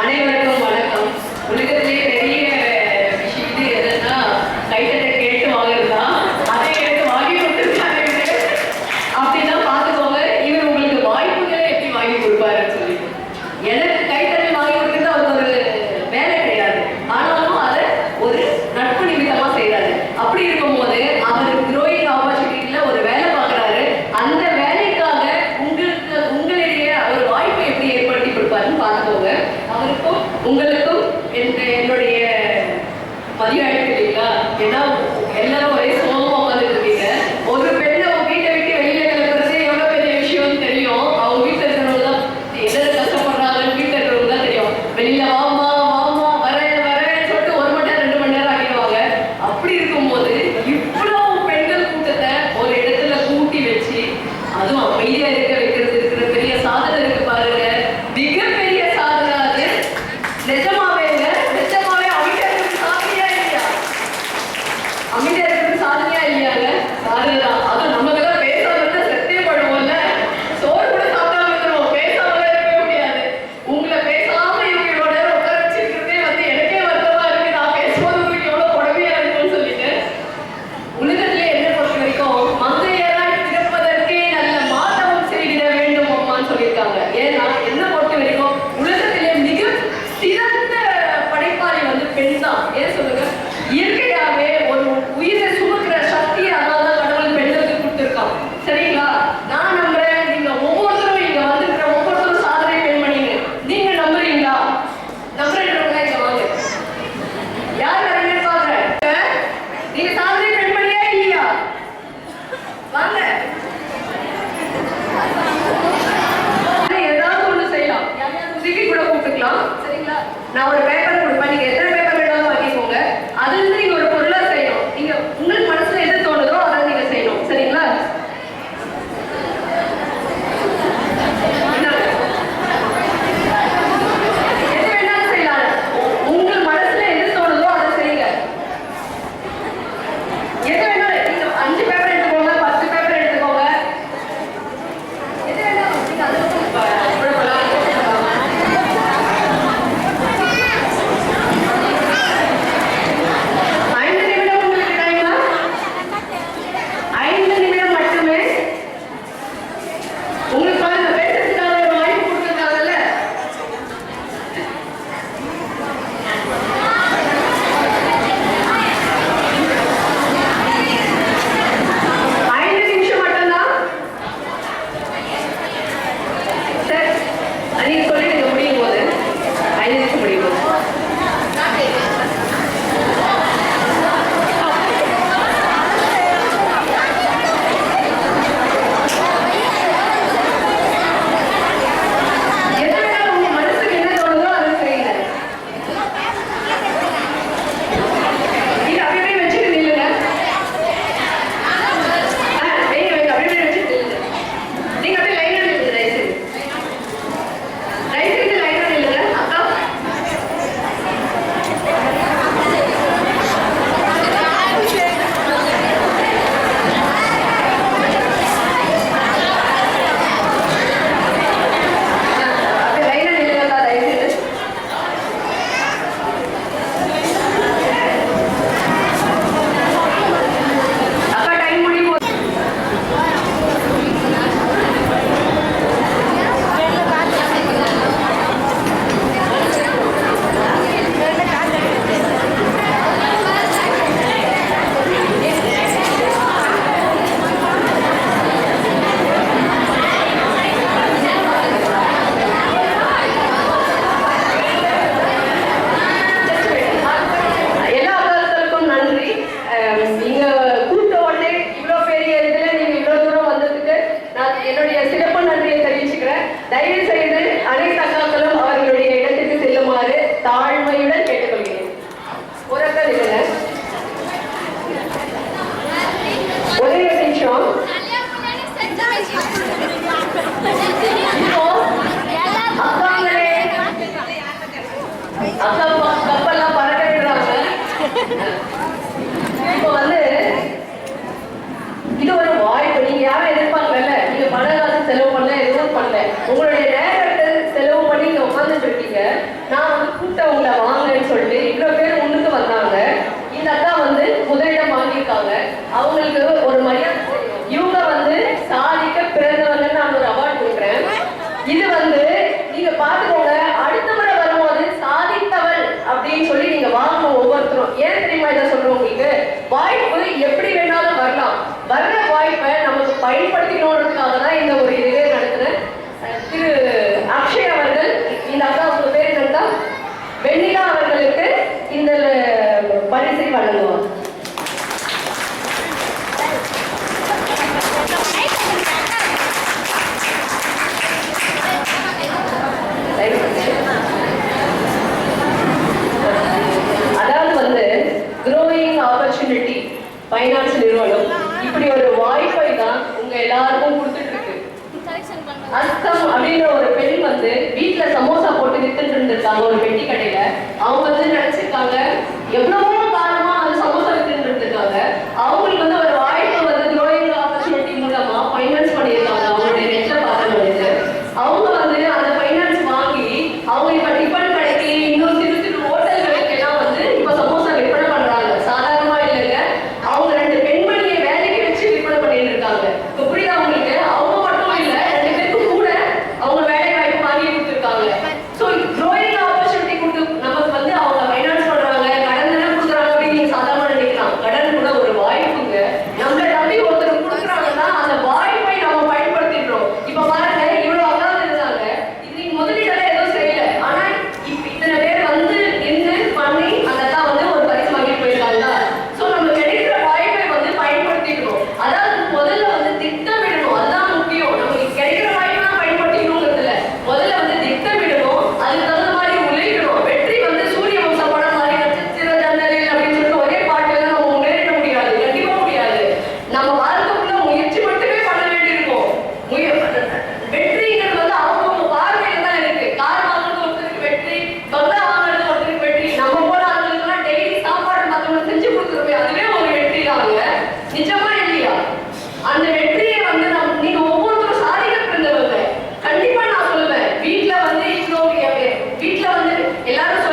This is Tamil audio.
அனைவருக்கும் வணக்கம். உலகத்திலே பெரிய விஷயம் எதுன்னா டைட்டத்தை கேட்டு வாங்குறது? அதை எனக்கு வாங்கி கொடுத்துருக்காங்க. அப்படின்னா பார்த்துக்கோங்க. இவர் உங்களுக்கு வாய்ப்புகளை எப்படி வாங்கி கொடுப்பாரு? உங்களுடைய பதிவு ஆயிடுச்சு இல்லைங்களா? ஏன்னா எல்லாரும் ஒரே சோகம் இது வந்து நீங்க பாத்துக்கோங்க அடுத்த முறை வரும்போது சாதித்தவள் அப்படின்னு சொல்லி நீங்க வாங்கணும் ஒவ்வொருத்தரும். ஏன் தெரியுமா இதை சொல்றோம் உங்களுக்கு? வாய்ப்பு எப்படி வேணாலும் வரலாம். வர்ற வாய்ப்பை நமக்கு பயன்படுத்திக்கணுன்றதுக்காக தான் இந்த ஒரு இதுவே நடத்துறேன். திரு அக்ஷய் அவர்கள் இந்த அக்கா உங்க பேர் இருந்தா வெண்ணிலா அவர்களுக்கு இந்த பரிசை வழங்குவாங்க ஆப்பர்ச்சுனிட்டி ஃபைனான்ஸ் நிறுவனம். இப்படி ஒரு வாய்ப்பை தான் உங்க எல்லாருக்கும் கொடுத்துட்டு இருக்கு அஸ்தம் அப்படின்ற ஒரு பெண் வந்து வீட்டுல சமோசா போட்டு நித்துட்டு இருந்திருக்காங்க ஒரு பெட்டி கடையில. அவங்க வந்து நினைச்சிருக்காங்க எவ்வளவோ El